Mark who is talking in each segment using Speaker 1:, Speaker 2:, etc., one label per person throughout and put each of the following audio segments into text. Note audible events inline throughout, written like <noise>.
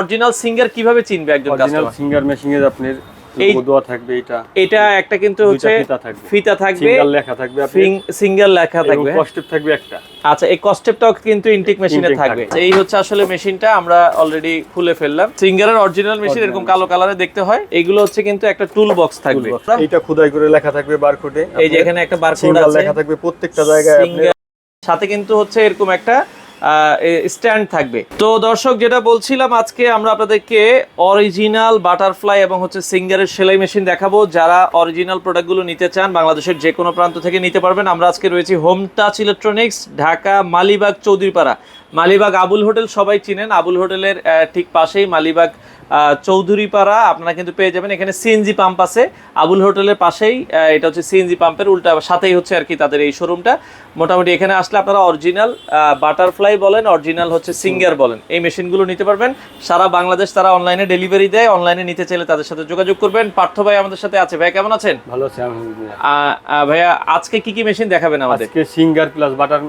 Speaker 1: Original singer কীভাবে চিনবে একজন
Speaker 2: অরিজিনাল
Speaker 1: কাস্টমার
Speaker 2: সিঙ্গার মেশিনের আপনার
Speaker 1: এই-
Speaker 2: লোগো থাকবে এটা
Speaker 1: এটা একটা কিন্তু হচ্ছে
Speaker 2: ফিতা থাকবে। সিঙ্গেল লেখা থাকবে আপনার।
Speaker 1: সিঙ্গেল লেখা থাকবে।
Speaker 2: কস্টেপ থাকবে একটা।
Speaker 1: আচ্ছা এই কস্টেপটাও কিন্তু ইনটেক মেশিনে থাকবে। এই হচ্ছে আসলে মেশিনটা আমরা অলরেডি খুলে ফেললাম। সিঙ্গারের অরিজিনাল মেশিন এরকম কালো কালারে দেখতে হয়। এগুলো হচ্ছে কিন্তু একটা টুল বক্স থাকবে।
Speaker 2: এটা খোদাই করে লেখা থাকবে বারকোডে
Speaker 1: এই যে এখানে একটা বারকোড আছে।
Speaker 2: লেখা থাকবে প্রত্যেকটা জায়গায় আপনি
Speaker 1: সাথে কিন্তু হচ্ছে এরকম একটা স্ট্যান্ড থাকবে। তো দর্শক, যেটা বলছিলাম আজকে, আমরা আপনাদেরকে অরিজিনাল বাটারফ্লাই এবং হচ্ছে সিঙ্গারের সেলাই মেশিন দেখাবো। যারা অরিজিনাল প্রোডাক্টগুলো নিতে চান, বাংলাদেশের যে কোনো প্রান্ত থেকে নিতে পারবেন। আমরা আজকে রয়েছি Home Touch Electronics Dhaka, Malibagh Chowdhurypara Malibagh Abul hotel সবাই চিনেন। আবুল হোটেলের ঠিক পাশেই মালিবাগ চৌধুরীপাড়া আপনারা কিন্তু পেয়ে যাবেন। এখানে সিএনজি পাম্প আছে। আবুল হোটেলের পাশেই এটা হচ্ছে সিএনজি পাম্পের উল্টা সাথেই হচ্ছে আর কি তাদের এই শোরুমটা মোটামুটি এখানে আসলে আপনারা অরিজিনাল বাটারফ্লাই বলেন অরিজিনাল হচ্ছে সিঙ্গার বলেন। এই মেশিনগুলো নিতে পারবেন। সারা বাংলাদেশ তারা অনলাইনে ডেলিভারি দেয় অনলাইনে নিতে চাইলে তাদের সাথে যোগাযোগ করবেন। পার্থ ভাই আমাদের সাথে আছে। ভাই কেমন আছেন?
Speaker 2: ভালো আছে
Speaker 1: ভাইয়া আজকে কি কি মেশিন দেখাবেন আমাদের?
Speaker 2: আজকে সিঙ্গার প্লাস বাটার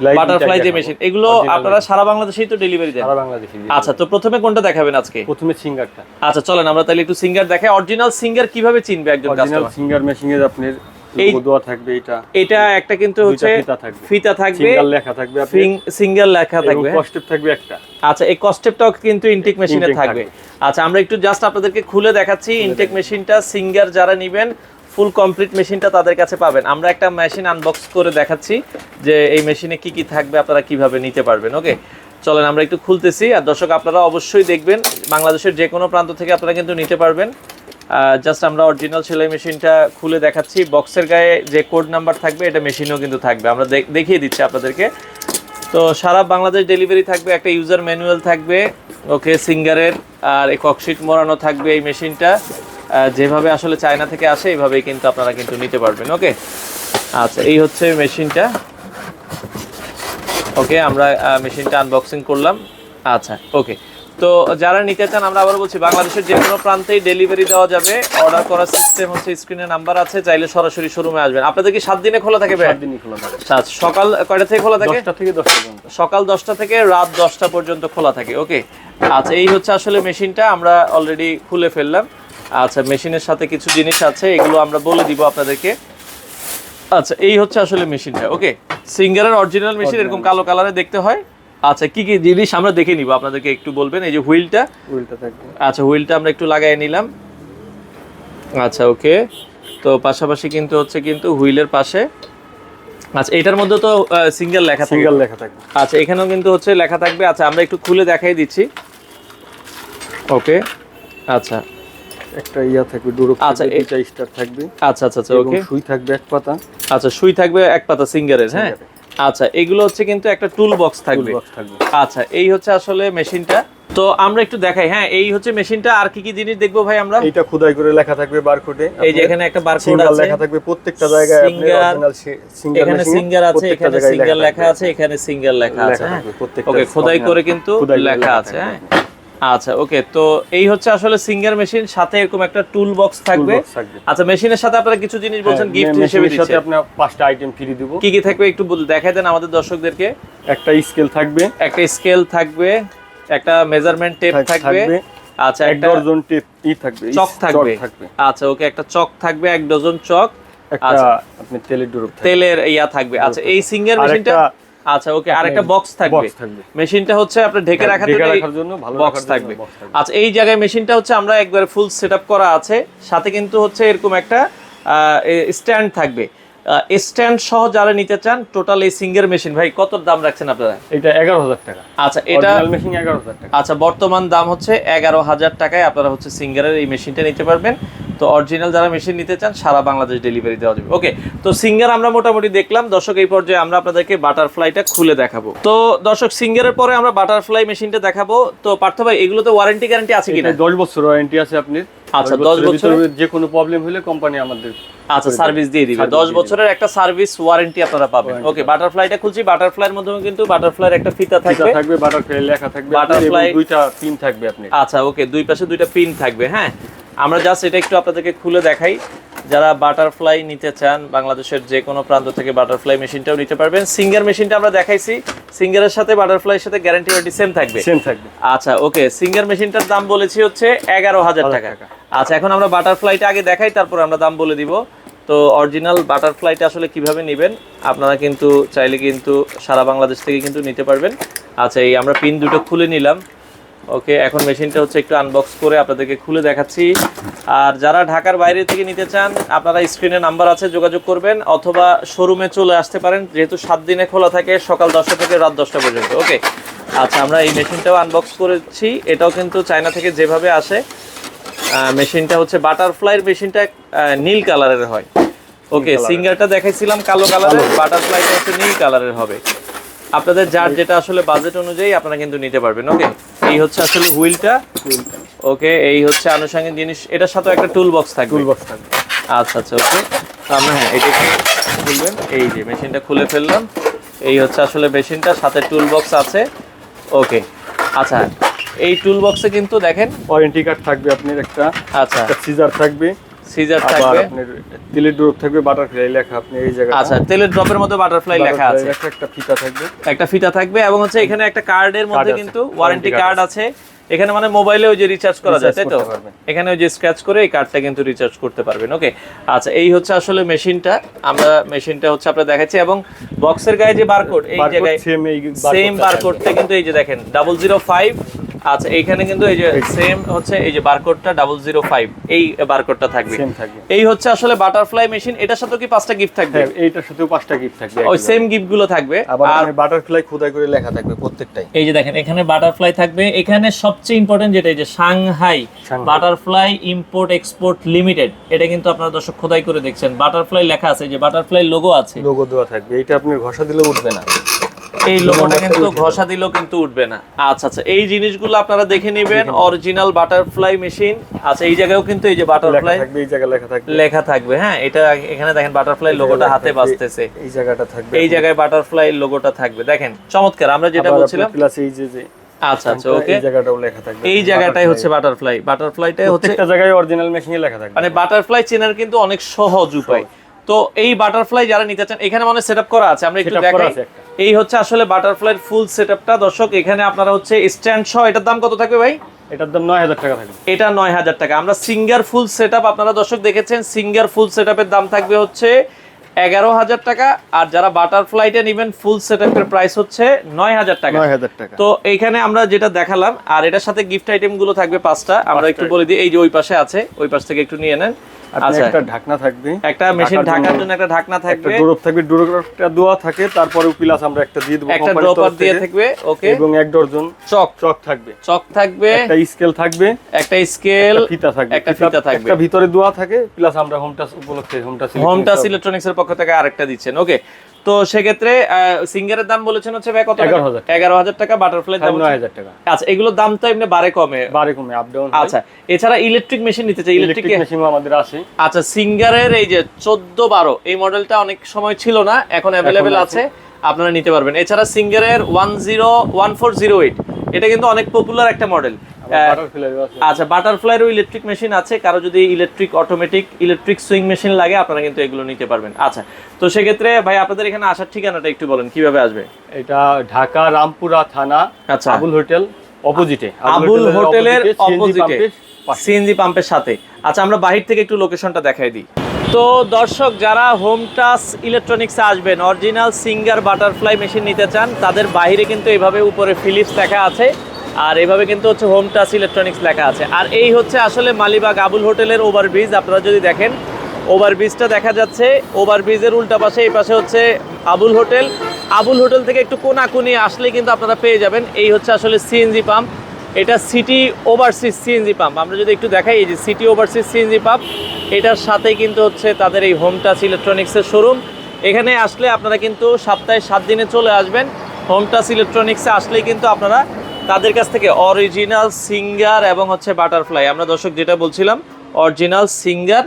Speaker 1: বাটারফ্লাই যে মেশিন এগুলো আপনারা সারা বাংলাদেশেই তো ডেলিভারি দেন।
Speaker 2: সারা বাংলাদেশে
Speaker 1: আচ্ছা তো প্রথমে কোনটা দেখাবেন আজকে?
Speaker 2: প্রথমে সিঙ্গারটা।
Speaker 1: আচ্ছা চলেন আমরা তাহলে একটু সিঙ্গার দেখাই। অরিজিনাল সিঙ্গার কীভাবে চিনবে একজন
Speaker 2: অরিজিনাল
Speaker 1: কাস্টমার
Speaker 2: সিঙ্গার মেশিনের আপনার
Speaker 1: এই-
Speaker 2: লোগো থাকবে এটা।
Speaker 1: এটা একটা কিন্তু হচ্ছে
Speaker 2: ফিতা থাকবে। সিঙ্গেল লেখা থাকবে আপনি।
Speaker 1: সিঙ্গেল লেখা
Speaker 2: এবং
Speaker 1: থাকবে।
Speaker 2: কস্টেপ থাকবে একটা।
Speaker 1: আচ্ছা এই কস্টেপটাও কিন্তু ইনটেক মেশিনে থাকবে। আচ্ছা আমরা একটু জাস্ট আপনাদেরকে খুলে দেখাচ্ছি ইনটেক মেশিনটা সিঙ্গার যারা নেবেন ফুল কমপ্লিট মেশিনটা তাদের কাছে পাবেন। আমরা একটা মেশিন আনবক্স করে দেখাচ্ছি যে এই মেশিনে কি কি থাকবে, আপনারা কীভাবে নিতে পারবেন ওকে চলেন আমরা একটু খুলতেছি। আর দর্শক, আপনারা অবশ্যই দেখবেন, বাংলাদেশের যে কোনো প্রান্ত থেকে আপনারা কিন্তু নিতে পারবেন। জাস্ট আমরা অরিজিনাল সেলাই মেশিনটা খুলে দেখাচ্ছি। বক্সের গায়ে যে কোড নাম্বার থাকবে, এটা মেশিনও কিন্তু থাকবে। আমরা দেখ- দেখিয়ে দিচ্ছি আপনাদেরকে। তো সারা বাংলাদেশ ডেলিভারি থাকবে, একটা ইউজার ম্যানুয়াল থাকবে ওকে সিঙ্গারের আর ককশিট মোড়ানো থাকবে এই মেশিনটা। যেভাবে আসলে চায়না থেকে আসে এইভাবেই কিন্তু আপনারা কিন্তু নিতে পারবেন ওকে? আচ্ছা এই হচ্ছে মেশিনটা। ওকে আমরা মেশিনটা আনবক্সিং করলাম। আচ্ছা ওকে। তো যারা নিতে চান আমরা আবার বলছি বাংলাদেশের যে কোনো প্রান্তেই ডেলিভারি দেওয়া যাবে। অর্ডার করার সিস্টেম হচ্ছে স্ক্রিনে নাম্বার আছে চাইলে সরাসরি শোরুমে আসবেন। আপনাদের কি সাত দিনে খোলা থাকে ভাই?
Speaker 2: সাত দিনই খোলা থাকে।
Speaker 1: আচ্ছা, সকাল কয়টা থেকে খোলা থাকে?
Speaker 2: থেকে দশটা পর্যন্ত।
Speaker 1: সকাল দশটা থেকে রাত দশটা পর্যন্ত খোলা থাকে ওকে? আচ্ছা এই হচ্ছে আসলে মেশিনটা আমরা অলরেডি খুলে ফেললাম। আচ্ছা মেশিনের সাথে কিছু জিনিস আছে এগুলো আমরা বলে দিব আপনাদেরকে। আচ্ছা এই হচ্ছে আসলে মেশিনটা ওকে? সিঙ্গারের অরিজিনাল মেশিন এরকম কালো কালারে দেখতে হয়। আচ্ছা কি কি জিনিস আমরা দেখে নিব আপনাদেরকে একটু বলবেন এই যে হুইলটা
Speaker 2: উল্টা থাকবে
Speaker 1: আচ্ছা হুইলটা আমরা একটু লাগাই নিলাম। আচ্ছা ওকে। তো পাশাপাশি কিন্তু হচ্ছে কিন্তু হুইলের পাশে। আচ্ছা এটার মধ্যে তো সিঙ্গেল লেখা থাকে
Speaker 2: সিঙ্গেল লেখা থাকবে।
Speaker 1: আচ্ছা এখানেও কিন্তু হচ্ছে লেখা থাকবে। আচ্ছা আমরা একটু খুলে দেখাই দিচ্ছি। ওকে। আচ্ছা
Speaker 2: একটা ইয়া থাকবে ডুরো
Speaker 1: আচ্ছা,
Speaker 2: থাকবে
Speaker 1: এ-
Speaker 2: দুইটা স্টার থাকবে।
Speaker 1: আচ্ছা আচ্ছা আচ্ছা ওকে।
Speaker 2: সুই থাকবে এক পাতা।
Speaker 1: আচ্ছা সুই থাকবে এক পাতা সিঙ্গারের হ্যাঁ? আচ্ছা এগুলো হচ্ছে কিন্তু একটা টুল বক্স থাকবে। আচ্ছা এই হচ্ছে আসলে মেশিনটা। তো আমরা একটু দেখাই হ্যাঁ এই হচ্ছে মেশিনটা। আর কি কি জিনিস দেখব ভাই আমরা?
Speaker 2: এইটা খোদাই করে লেখা থাকবে বারকোডে
Speaker 1: এই যে এখানে একটা বারকোড আছে।
Speaker 2: লেখা থাকবে প্রত্যেকটা জায়গায় আপনি অরিজিনাল সিঙ্গেল
Speaker 1: এখানে সিঙ্গার আছে এখানে সিঙ্গার লেখা আছে এখানে সিঙ্গার লেখা আছে হ্যাঁ? ওকে খোদাই করে কিন্তু লেখা আছে হ্যাঁ? আচ্ছা ওকে তো এই হচ্ছে আসলে সিঙ্গার মেশিন সাথে এরকম একটা টুল বক্স থাকবে। আচ্ছা মেশিনের সাথে আপনারা কিছু জিনিস বলছেন গিফট হিসেবে
Speaker 2: মেশিনের সাথে আপনি পাঁচটা আইটেম ফ্রি দিব।
Speaker 1: কি কি থাকবে একটু বল- দেখাই দেন আমাদের দর্শকদেরকে।
Speaker 2: একটা স্কেল থাকবে।
Speaker 1: একটা স্কেল থাকবে একটা মেজারমেন্ট টেপ থাকবে। আচ্ছা
Speaker 2: এক
Speaker 1: একটা
Speaker 2: ডজন টেপ ই থাকবে
Speaker 1: চক থাকবে। আচ্ছা ওকে একটা চক থাকবে এক ডজন চক।
Speaker 2: একটা
Speaker 1: আচ্ছা।
Speaker 2: আপনি তেলের ডুরুপ
Speaker 1: তেলের ইয়া থাকবে। আচ্ছা এই সিঙ্গার মেশিনটা আচ্ছা ওকে আর একটা বক্স থাকবে। মেশিনটা হচ্ছে ঢেকে রাখার জন্য এই-
Speaker 2: রাখার জন্য
Speaker 1: বক্স থাকবে। আচ্ছা এই জায়গায় মেশিনটা হচ্ছে আমরা একবার ফুল সেটআপ করা আছে। সাথে কিন্তু হচ্ছে এরকম একটা স্ট্যান্ড থাকবে। স্ট্যান্ড সহ যারা নিতে চান টোটাল এই সিঙ্গার মেশিন ভাই কত দাম রাখছেন আপনারা?
Speaker 2: এটা এগারো হাজার টাকা।
Speaker 1: আচ্ছা এটা
Speaker 2: মেশিন এগারো হাজার টাকা।
Speaker 1: আচ্ছা বর্তমান দাম হচ্ছে এগারো হাজার টাকায় আপনারা হচ্ছে সিঙ্গারের এই মেশিনটা নিতে পারবেন। তো অরিজিনাল যারা মেশিন নিতে চান সারা বাংলাদেশ ডেলিভারি দেওয়া যাবে। ওকে তো সিঙ্গার আমরা মোটামুটি দেখলাম। দর্শক এই পর্যায়ে আমরা আপনাদেরকে বাটারফ্লাইটা খুলে দেখাবো। তো দর্শক সিঙ্গারের পরে আমরা বাটারফ্লাই মেশিনটা দেখাবো। তো পার্থ ভাই এগুলোতে ওয়ারেন্টি গ্যারান্টি আছে কিনা?
Speaker 2: দশ বছর ওয়ারেন্টি আছে আপনার।
Speaker 1: আচ্ছা,
Speaker 2: দশ
Speaker 1: 10
Speaker 2: বছরের
Speaker 1: বছরের-
Speaker 2: যে কোনো প্রবলেম হলে কোম্পানি আমাদের
Speaker 1: আচ্ছা সার্ভিস দিয়ে দিবে।
Speaker 2: Service
Speaker 1: দশ
Speaker 2: দিয়ে
Speaker 1: বছরের একটা সার্ভিস ওয়ারেন্টি আপনারা পাবেন। ওকে বাটারফ্লাইটা খুলছি। বাটারফ্লাইয়ের মধ্যে কিন্তু বাটারফ্লাইয়ের একটা ফিতা থাকবে।
Speaker 2: থাকবে বাটারফ্লাই লেখা থাকবে এবং দুইটা পিন থাকবে আপনি
Speaker 1: আচ্ছা ওকে দুই পাশে দুইটা পিন থাকবে হ্যাঁ? আমরা জাস্ট এটা একটু আপনাদেরকে খুলে দেখাই। যারা বাটারফ্লাই নিতে চান বাংলাদেশের যে কোনো প্রান্ত থেকে বাটারফ্লাই মেশিনটাও নিতে পারবেন। সিঙ্গার মেশিনটা আমরা দেখাইছি। সিঙ্গারের সাথে বাটারফ্লাইয়ের সাথে গ্যারান্টি ওয়ারেন্টি সেম থাকবে?
Speaker 2: সেম থাকবে।
Speaker 1: আচ্ছা ওকে সিঙ্গার মেশিনটার দাম বলেছি হচ্ছে এগারো হাজার টাকা। আচ্ছা এখন আমরা বাটারফ্লাইটা আগে দেখাই তারপর আমরা দাম বলে দিব। তো অরিজিনাল বাটারফ্লাইটা আসলে কীভাবে নেবেন আপনারা কিন্তু চাইলে কিন্তু সারা বাংলাদেশ থেকে কিন্তু নিতে পারবেন। আচ্ছা এই আমরা পিন দুটো খুলে নিলাম। ওকে এখন মেশিনটা হচ্ছে একটু আনবক্স করে আপনাদেরকে খুলে দেখাচ্ছি। আর যারা ঢাকার বাইরে থেকে নিতে চান আপনারা স্ক্রিনে নাম্বার আছে যোগাযোগ করবেন অথবা শোরুমে চলে আসতে পারেন যেহেতু সাত দিনে খোলা থাকে সকাল দশটা থেকে রাত দশটা পর্যন্ত ওকে? আচ্ছা আমরা এই মেশিনটাও আনবক্স করেছি। এটাও কিন্তু চায়না থেকে যেভাবে আসে আহ, মেশিনটা হচ্ছে বাটারফ্লাইয়ের মেশিনটা নীল কালারের হয়। ওকে সিঙ্গারটা দেখাইছিলাম কালো কালারের বাটারফ্লাইটা হচ্ছে নীল কালারের হবে। আপনাদের যার যেটা আসলে বাজেট অনুযায়ী আপনারা কিন্তু নিতে পারবেন ওকে এই হচ্ছে আসলে হুইলটা ওকে এই হচ্ছে আনুষঙ্গিক জিনিস এটার সাথে একটা টুল বক্স থাকবে।
Speaker 2: টুল বক্স থাকবে।
Speaker 1: আচ্ছা আচ্ছা ওকে আমরা হ্যাঁ এটা খুলবেন। এই যে মেশিনটা খুলে ফেললাম। এই হচ্ছে আসলে মেশিনটা সাথে টুল বক্স আছে ওকে আচ্ছা এই টুল বক্সে কিন্তু দেখেন
Speaker 2: ওয়ারেন্টি কার্ড থাকবে আপনার একটা
Speaker 1: আচ্ছা।
Speaker 2: সিজার থাকবে।
Speaker 1: সিজার থাকবে।
Speaker 2: আপনার তেলের ড্রপ থাকবে বাটারফ্লাই লেখা আপনি এই জায়গায়
Speaker 1: আচ্ছা তেলের ড্রপের মধ্যে বাটারফ্লাই লেখা আছে।
Speaker 2: একটা ফিতা থাকবে।
Speaker 1: একটা ফিতা থাকবে এবং হচ্ছে এখানে একটা কার্ডের মধ্যে কিন্তু ওয়ারেন্টি কার্ড আছে। এখানে মানে মোবাইলে ওই যে রিচার্জ করা যায় তাই তো? এখানে ওই যে স্ক্র্যাচ করে এই কার্ডটা কিন্তু রিচার্জ করতে পারবেন ওকে আচ্ছা এই হচ্ছে আসলে মেশিনটা আমরা মেশিনটা হচ্ছে আপনারা দেখাচ্ছি এবং বক্সের গায়ে যে বারকোড এই জায়গায় সেম বারকোডটা কিন্তু এই যে দেখেন ডাবল জিরো ফাইভ আচ্ছা এইখানে কিন্তু এই যে সেম হচ্ছে এই যে বারকোডটা ডাবল জিরো ফাইভ এই বারকোডটা থাকবে। এই হচ্ছে আসলে বাটারফ্লাই মেশিন এটার সাথে কি পাঁচটা গিফট থাকবে?
Speaker 2: হ্যাঁ এইটার সাথেও পাঁচটা গিফট থাকবে
Speaker 1: ওই। সেম গিফটগুলো থাকবে আর
Speaker 2: বাটারফ্লাই খোদাই করে লেখা থাকবে প্রত্যেকটাই।
Speaker 1: এই যে দেখেন এখানে বাটারফ্লাই থাকবে। এখানে সবচেয়ে ইম্পর্টেন্ট যেটা এই যে Shanghai. Butterfly import export limited এটা কিন্তু আপনারা দর্শক খোদাই করে দেখছেন। বাটারফ্লাই লেখা আছে এই যে বাটারফ্লাই লোগো আছে।
Speaker 2: লোগো দেওয়া থাকবে। এটা আপনার ঘষা দিলে উঠবে না।
Speaker 1: এই <laughs> লোগোটা কিন্তু ঘষা দিলেও কিন্তু উঠবে না। আচ্ছা আচ্ছা এই জিনিসগুলো আপনারা দেখে নেবেন অরিজিনাল বাটারফ্লাই মেশিন আচ্ছা এই জায়গায়ও কিন্তু এই যে বাটারফ্লাই
Speaker 2: থাকবে এই জায়গায় লেখা থাকবে।
Speaker 1: লেখা থাকবে হ্যাঁ এটা এখানে দেখেন বাটারফ্লাই লোগোটা হাতে বাজতেছে।
Speaker 2: এই জায়গাটা থাকবে
Speaker 1: এই জায়গায় বাটারফ্লাই লোগোটা থাকবে। দেখেন চমৎকার আমরা যেটা বলছিলাম
Speaker 2: প্লাস এই যে যে
Speaker 1: আচ্ছা আচ্ছা ওকে।
Speaker 2: এই জায়গাটাও লেখা থাকবে।
Speaker 1: এই জায়গাটাই হচ্ছে বাটারফ্লাই বাটারফ্লাইটাই হচ্ছে
Speaker 2: প্রত্যেকটা জায়গায় অরিজিনাল মেশিনে লেখা থাকবে।
Speaker 1: মানে বাটারফ্লাই চেনার কিন্তু অনেক সহজ উপায়। তো এই বাটারফ্লাই যারা নিতে চান এখানে মানে সেটআপ করা আছে আমরা একটু দেখাই।
Speaker 2: একটা।
Speaker 1: এই হচ্ছে আসলে বাটারফ্লাইয়ের ফুল সেটআপটা দর্শক এখানে আপনারা হচ্ছে স্ট্যান্ড সহ এটার দাম কত থাকবে ভাই?
Speaker 2: এটার দাম নয় হাজার টাকা থাকবে।
Speaker 1: এটা নয় হাজার টাকা। আমরা সিঙ্গার ফুল সেটআপ আপনারা দর্শক দেখেছেন সিঙ্গার ফুল সেটআপের দাম থাকবে হচ্ছে এগারো হাজার টাকা। আর যারা বাটারফ্লাইটা নেবেন ফুল সেটআপের প্রাইস হচ্ছে নয় হাজার টাকা।
Speaker 2: নয় হাজার টাকা।
Speaker 1: তো এইখানে আমরা যেটা দেখালাম আর এটার সাথে গিফট আইটেমগুলো থাকবে পাঁচটা। আমরা একটু বলে দিই এই যে ওই পাশে আছে ওই পাশ থেকে একটু নিয়ে নেন।
Speaker 2: একটা ঢাকনা থাকবে।
Speaker 1: একটা মেশিন
Speaker 2: ঢাকার
Speaker 1: ঢাকার
Speaker 2: জন্য
Speaker 1: জন্য একটা ঢাকনা থাকবে।
Speaker 2: ডোরপ থাকবে ডোরপটা দেওয়া থাকে তারপরে প্লাস আমরা একটা দিয়ে দেবো
Speaker 1: একটা ড্রপার দিয়ে থাকবে ওকে।
Speaker 2: এবং এক
Speaker 1: চক।
Speaker 2: চক থাকবে।
Speaker 1: চক থাকবে।
Speaker 2: একটা স্কেল থাকবে।
Speaker 1: একটা স্কেল
Speaker 2: ফিতা থাকবে।
Speaker 1: একটা ফিতা থাকবে।
Speaker 2: একটা ভিতরে দোয়া থাকে প্লাস আমরা হোম টাচ উপলক্ষে Home Touch
Speaker 1: Home Touch Electronics এর পক্ষ থেকে আরেকটা দিচ্ছেন ওকে। তো সেক্ষেত্রে সিঙ্গারের দাম বলেছেন হচ্ছে ভাই কত
Speaker 2: 11,000
Speaker 1: এগারো হাজার টাকা। বাটারফ্লাই দাম
Speaker 2: নয় হাজার টাকা।
Speaker 1: আচ্ছা এগুলোর দাম তো এমনি বাড়ে কমে।
Speaker 2: বারে কমে আপ ডাউন
Speaker 1: আচ্ছা এছাড়া ইলেকট্রিক মেশিন নিতে চাই ইলেকট্রিক
Speaker 2: মেশিন আমাদের আছে।
Speaker 1: আচ্ছা সিঙ্গারের এই যে চোদ্দ বারো এই মডেলটা অনেক সময় ছিল না এখন অ্যাভেলেবেল আছে। আপনারা নিতে পারবেন। এছাড়া সিঙ্গারের one zero one four zero eight এটা কিন্তু অনেক পপুলার একটা মডেল আচ্ছা বাটারফ্লাইয়েরও ইলেকট্রিক মেশিন আছে। কারও যদি electric automatic electric sewing machine লাগে আপনারা কিন্তু এগুলো নিতে পারবেন। আচ্ছা তো সেক্ষেত্রে ভাই আপনাদের এখানে আসার ঠিকানাটা একটু বলেন কীভাবে আসবে?
Speaker 2: এটা ঢাকা রামপুরা থানা
Speaker 1: আচ্ছা।
Speaker 2: আবুল হোটেল অপোজিটে
Speaker 1: আবুল হোটেলের অপোজিটে সিএনজি পাম্পের সাথে। আচ্ছা আমরা বাহির থেকে একটু লোকেশনটা দেখাই দিই। তো দর্শক যারা হোম টাচ ইলেকট্রনিক্সে আসবেন অরিজিনাল সিঙ্গার বাটারফ্লাই মেশিন নিতে চান তাদের বাইরে কিন্তু এভাবে উপরে ফিলিপস দেখা আছে। আর এইভাবে কিন্তু হচ্ছে হোম টাচ ইলেকট্রনিক্স লেখা আছে। আর এই হচ্ছে আসলে মালিবাগ আবুল হোটেলের ওভারব্রিজ আপনারা যদি দেখেন ওভারব্রিজটা দেখা যাচ্ছে। ওভারব্রিজের উল্টা পাশে, এই পাশে হচ্ছে আবুল হোটেল। আবুল হোটেল থেকে একটু কোনাকুনি আসলেই কিন্তু আপনারা পেয়ে যাবেন। এই হচ্ছে আসলে সিএনজি পাম্প এটা সিটি ওভারসিজ সিএনজি পাম্প আমরা যদি একটু দেখাই, এই যে সিটি ওভারসিজ সিএনজি পাম্প এটার সাথেই কিন্তু হচ্ছে তাদের এই হোম টাচ ইলেকট্রনিক্সের শোরুম এখানে আসলে আপনারা কিন্তু সপ্তাহে সাত দিনে চলে আসবেন। হোম টাচ ইলেকট্রনিক্সে আসলেই কিন্তু আপনারা তাদের কাছ থেকে অরিজিনাল সিঙ্গার এবং হচ্ছে বাটারফ্লাই আমরা দর্শক যেটা বলছিলাম অরিজিনাল সিঙ্গার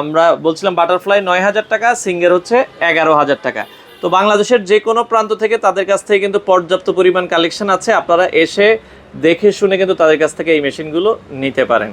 Speaker 1: আমরা বলছিলাম বাটারফ্লাই নয় হাজার টাকা সিঙ্গার হচ্ছে এগারো হাজার টাকা। তো বাংলাদেশের যে কোনো প্রান্ত থেকে তাদের কাছ থেকে কিন্তু পর্যাপ্ত পরিমাণ কালেকশন আছে। আপনারা এসে দেখে শুনে কিন্তু তাদের কাছ থেকে এই মেশিনগুলো নিতে পারেন।